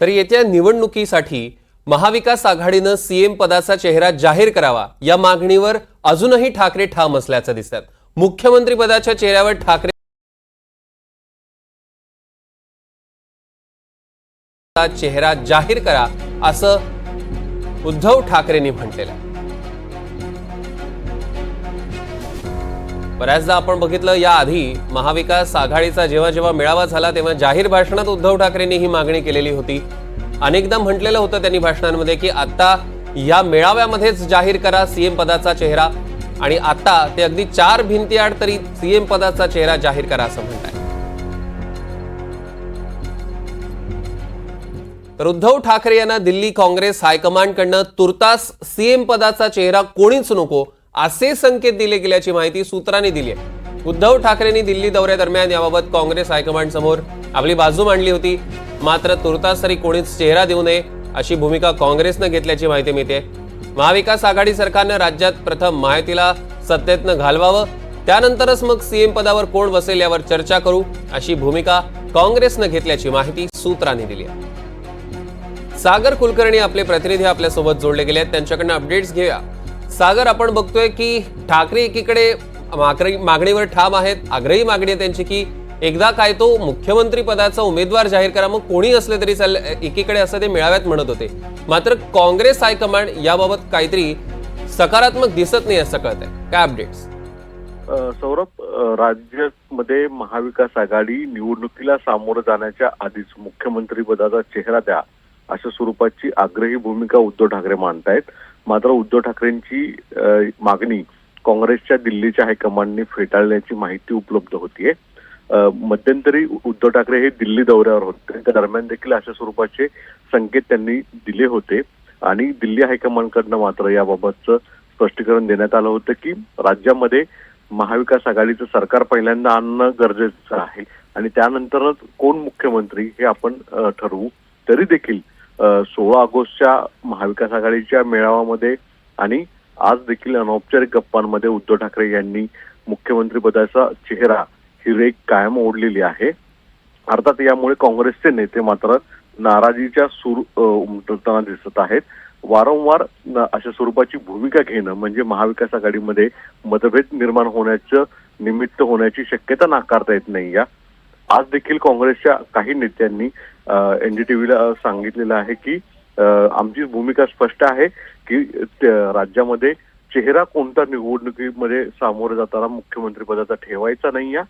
तर येत्या निवडणुकीसाठी महाविकास आघाडीनं सीएम पदाचा चेहरा जाहीर करावा या मागणीवर अजूनही ठाकरे ठाम असल्याचं दिसतात मुख्यमंत्री पदाच्या चेहऱ्यावर ठाकरे चेहरा जाहीर करा असं उद्धव ठाकरेंनी म्हटलेलं आहे. बऱ्याचदा आपण बघितलं याआधी महाविकास आघाडीचा जेव्हा जेव्हा मेळावा झाला तेव्हा जाहीर भाषणात उद्धव ठाकरेंनी ही मागणी केलेली होती. अनेकदा म्हटलेलं होतं त्यांनी भाषणांमध्ये की आता या मेळाव्यामध्येच जाहीर करा सीएम पदाचा चेहरा आणि आता ते अगदी चार भिंतीआड तरी सीएम पदाचा चेहरा जाहीर करा असं म्हणताय तर उद्धव ठाकरे यांना दिल्ली काँग्रेस हायकमांडकडनं तुर्तास सीएम पदाचा चेहरा कोणीच नको असे संकेत दिले गेल्याची माहिती सूत्रांनी दिली आहे. उद्धव ठाकरेंनी दिल्ली दौऱ्यादरम्यान याबाबत काँग्रेस हायकमांड समोर आपली बाजू मांडली होती. मात्र तुर्तास तरी कोणीच चेहरा देऊ नये अशी भूमिका काँग्रेसनं घेतल्याची माहिती मिळते. महाविकास आघाडी सरकारनं राज्यात प्रथम माहितीला सत्तेतनं घालवावं त्यानंतरच मग सीएम पदावर कोण बसेल यावर चर्चा करू अशी भूमिका काँग्रेसनं घेतल्याची माहिती सूत्रांनी दिली आहे. सागर कुलकर्णी आपले प्रतिनिधी आपल्यासोबत जोडले गेले आहेत. त्यांच्याकडनं अपडेट्स घेऊया. सागर आपण बघतोय की ठाकरे एकीकडे मागणीवर ठाम आहेत आग्रही मागणी आहे त्यांची की एकदा काय तो मुख्यमंत्री पदाचा उमेदवार जाहीर करा मग कोणी असले तरी चाल एकीकडे असं ते मेळाव्यात म्हणत होते. मात्र काँग्रेस हायकमांड याबाबत काहीतरी सकारात्मक दिसत नाही असं कळत आहे काय अपडेट्स सौरभ राज्यामध्ये महाविकास आघाडी निवडणुकीला सामोरं जाण्याच्या आधीच मुख्यमंत्री पदाचा चेहरा द्या अशा स्वरूपाची आग्रही भूमिका उद्धव ठाकरे मांडतायत. मात्र उद्धव ठाकरेंची मागणी काँग्रेसच्या दिल्लीच्या हायकमांडने फेटाळण्याची माहिती उपलब्ध होतीये. मध्यंतरी उद्धव ठाकरे हे दिल्ली दौऱ्यावर होते. त्या दरम्यान देखील अशा स्वरूपाचे संकेत त्यांनी दिले होते. आणि दिल्ली हायकमांडकडनं मात्र याबाबतचं स्पष्टीकरण देण्यात आलं होतं की राज्यामध्ये महाविकास आघाडीचं सरकार पहिल्यांदा आणणं गरजेचं आहे. आणि त्यानंतरच कोण मुख्यमंत्री हे आपण ठरवू तरी देखील सोळा ऑगस्टच्या महाविकास आघाडीच्या मेळाव्यामध्ये आणि आज देखील अनौपचारिक गप्पांमध्ये उद्धव ठाकरे यांनी मुख्यमंत्रीपदाचा चेहरा ही रेख कायम ओढलेली आहे. अर्थात यामुळे काँग्रेसचे नेते मात्र नाराजीच्या सूर उमटताना दिसत आहेत. वारंवार न- अशा स्वरूपाची भूमिका घेणं म्हणजे महाविकास आघाडीमध्ये मतभेद निर्माण होण्याचं निमित्त होण्याची शक्यता नाकारता येत नाही या आज देखील काँग्रेसच्या काही नेत्यांनी एनडीटीव्हीला सांगितलेलं आहे की आमची भूमिका स्पष्ट आहे की त्या राज्यामध्ये चेहरा कोणता निवडणुकीमध्ये सामोरं जाताना मुख्यमंत्री पदाचा ठेवायचा नाही या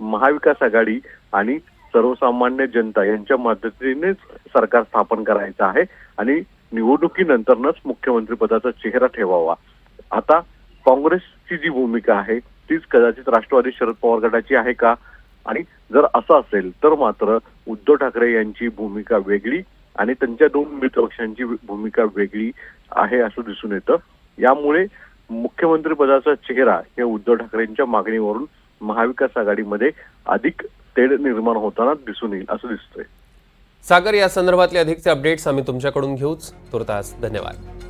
महाविकास आघाडी आणि सर्वसामान्य जनता यांच्या मदतीनेच सरकार स्थापन करायचं आहे आणि निवडणुकीनंतरच मुख्यमंत्री पदाचा चेहरा ठेवावा. आता काँग्रेसची जी भूमिका आहे तीच कदाचित राष्ट्रवादी शरद पवार गटाची आहे का? आणि जर असं असेल तर मात्र उद्धव ठाकरे यांची भूमिका वेगळी आणि त्यांच्या दोन मित्रपक्षांची भूमिका वेगळी आहे असं दिसून येतं. यामुळे मुख्यमंत्री पदाचा चेहरा हे उद्धव ठाकरेंच्या मागणीवरून महाविकास आघाडीमध्ये अधिक तेढ निर्माण होताना दिसून येईल असं दिसतंय. सागर या संदर्भातले अधिकचे अपडेट्स आम्ही तुमच्याकडून घेऊच. तुर्तास धन्यवाद.